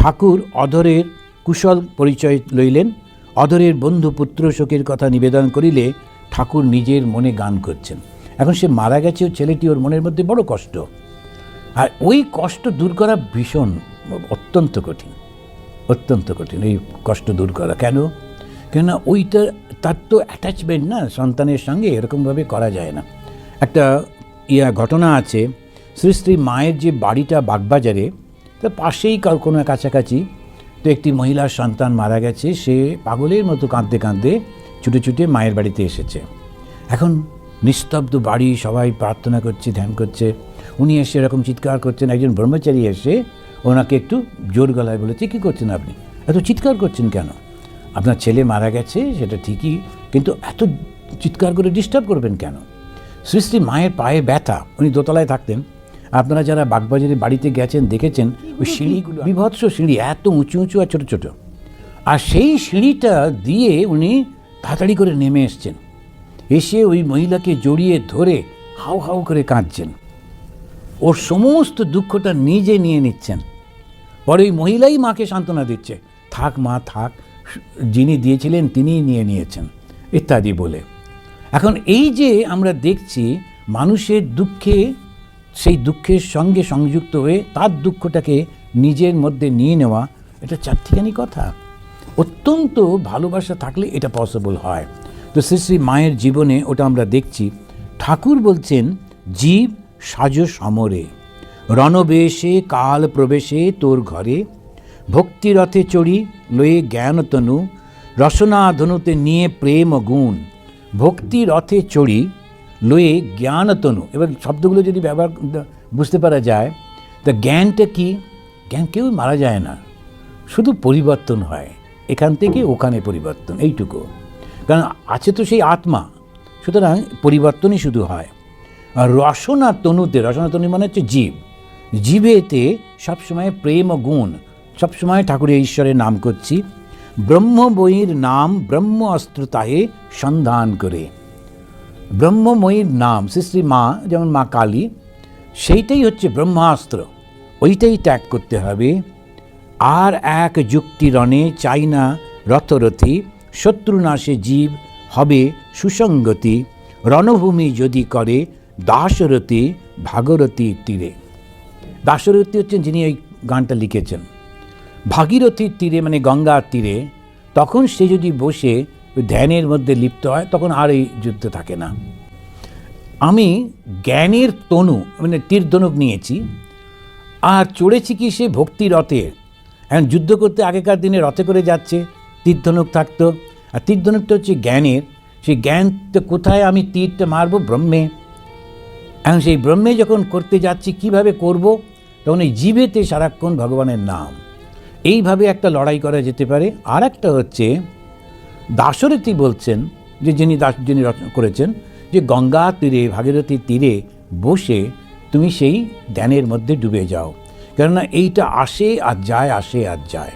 ঠাকুর অধরের কুশল পরিচয় লইলেন, অধরের বন্ধু পুত্র শোকের কথা নিবেদন করিলে ঠাকুর নিজের মনে গান করছেন। এখন সে মারা গেছে ও ছেলেটি ওর মনের মধ্যে বড় কষ্ট। আর ওই কষ্ট দূর করা ভীষণ, অত্যন্ত কঠিন অত্যন্ত কঠিন এই কষ্ট দূর করা। কেন? কেননা ওইটা, তার তো অ্যাটাচমেন্ট না, সন্তানের সঙ্গে এরকমভাবে করা যায় না। একটা ইয়া ঘটনা আছে, শ্রী শ্রী মায়ের যে বাড়িটা বাগবাজারে তার পাশেই কার কোনো কাছাকাছি তো একটি মহিলার সন্তান মারা গেছে। সে পাগলের মতো কাঁদতে কাঁদতে ছুটে ছুটে মায়ের বাড়িতে এসেছে। এখন নিস্তব্ধ বাড়ি, সবাই প্রার্থনা করছে, ধ্যান করছে। উনি এসে এরকম চিৎকার করছেন, একজন ব্রহ্মচারী এসে ওনাকে একটু জোর গলায় বলেছে কী করছেন আপনি? এত চিৎকার করছেন কেন? আপনার ছেলে মারা গেছে, সেটা ঠিকই, কিন্তু এত চিৎকার করে ডিস্টার্ব করবেন কেন? শ্রী শ্রী মায়ের পায়ে ব্যথা, উনি দোতলায় থাকতেন। আপনারা যারা বাগবাজারে বাড়িতে গেছেন দেখেছেন ওই সিঁড়িগুলো বিভৎস সিঁড়ি এত উঁচু উঁচু আর ছোটো ছোটো। আর সেই সিঁড়িটা দিয়ে উনি তাড়াতাড়ি করে নেমে এসছেন। এসে ওই মহিলাকে জড়িয়ে ধরে হাউ হাউ করে কাঁদছেন। ওর সমস্ত দুঃখটা নিজে নিয়ে নিচ্ছেন। পরে ওই মহিলাই মাকে সান্ত্বনা দিচ্ছে। থাক মা থাক। যিনি দিয়েছিলেন তিনিই নিয়ে নিয়েছেন ইত্যাদি বলে। এখন এই যে আমরা দেখছি মানুষের দুঃখে সেই দুঃখের সঙ্গে সংযুক্ত হয়ে তার দুঃখটাকে নিজের মধ্যে নিয়ে নেওয়া, এটা চারটিখানি কথা। অত্যন্ত ভালোবাসা থাকলে এটা পসিবল হয়। তো শ্রী শ্রী মায়ের জীবনে ওটা আমরা দেখছি। ঠাকুর বলছেন, জীব সাজ সমরে। রণবেশে, কাল প্রবেশে, তোর ঘরে। ভক্তিরথে চড়ি, লয়ে জ্ঞানতনু রসনা ধনুতে নিয়ে প্রেম গুণ। ভক্তি রথে চড়ি লয়ে জ্ঞানতনু। এবার শব্দগুলো যদি ব্যবহার বুঝতে পারা যায়, তা জ্ঞানটা কি? জ্ঞান কেউ মারা যায় না, শুধু পরিবর্তন হয়, এখান থেকে ওখানে পরিবর্তন, এইটুকু। কারণ আছে তো সেই আত্মা, সুতরাং পরিবর্তনই শুধু হয়। আর রসনা তনুতে রসনা তনু মানে হচ্ছে জীব। জীবেতে সবসময় প্রেম গুণ, সবসময় ঠাকুরের ঈশ্বরের নাম করছি। ব্রহ্মময়ীর নাম ব্রহ্ম অস্ত্রতাহে সন্ধান করে। ব্রহ্মময়ীর নাম, শ্রী শ্রী মা, যেমন মা কালী, সেইটাই হচ্ছে ব্রহ্মাস্ত্র। ওইটাই ত্যাগ করতে হবে। আর এক যুক্তি রণে চাই না রথরথী, শত্রুনাশে জীব হবে সুসঙ্গতি রণভূমি যদি করে দাসরথী ভাগরথীর তীরে। দাসরথী হচ্ছেন যিনি এই গানটা লিখেছেন। ভাগীরথীর তীরে মানে গঙ্গার তীরে, তখন সে যদি বসে ওই ধ্যানের মধ্যে লিপ্ত হয়, তখন আর এই যুদ্ধ থাকে না। আমি জ্ঞানের তনু মানে তীর ধনুক নিয়েছি, আর চড়েছি কি সে ভক্তি রথে। এখন যুদ্ধ করতে আগেকার দিনে রথে করে যাচ্ছে তীর্ধনুক থাকতো। আর তীর্ধনুকটা হচ্ছে জ্ঞানের, সেই জ্ঞানটা কোথায় আমি তীরটা মারবো? ব্রহ্মে। এখন সেই ব্রহ্মে যখন করতে যাচ্ছি, কীভাবে করব? তখন এই জীবেতে সারাক্ষণ ভগবানের নাম। এইভাবে একটা লড়াই করা যেতে পারে। আর একটা হচ্ছে দাশরথী বলছেন যে যিনি দাস যিনি রচনা করেছেন যে গঙ্গা তীরে, ভাগীরথী তীরে বসে তুমি সেই ধ্যানের মধ্যে ডুবে যাও। কেননা এইটা আসে আর যায়, আসে আর যায়।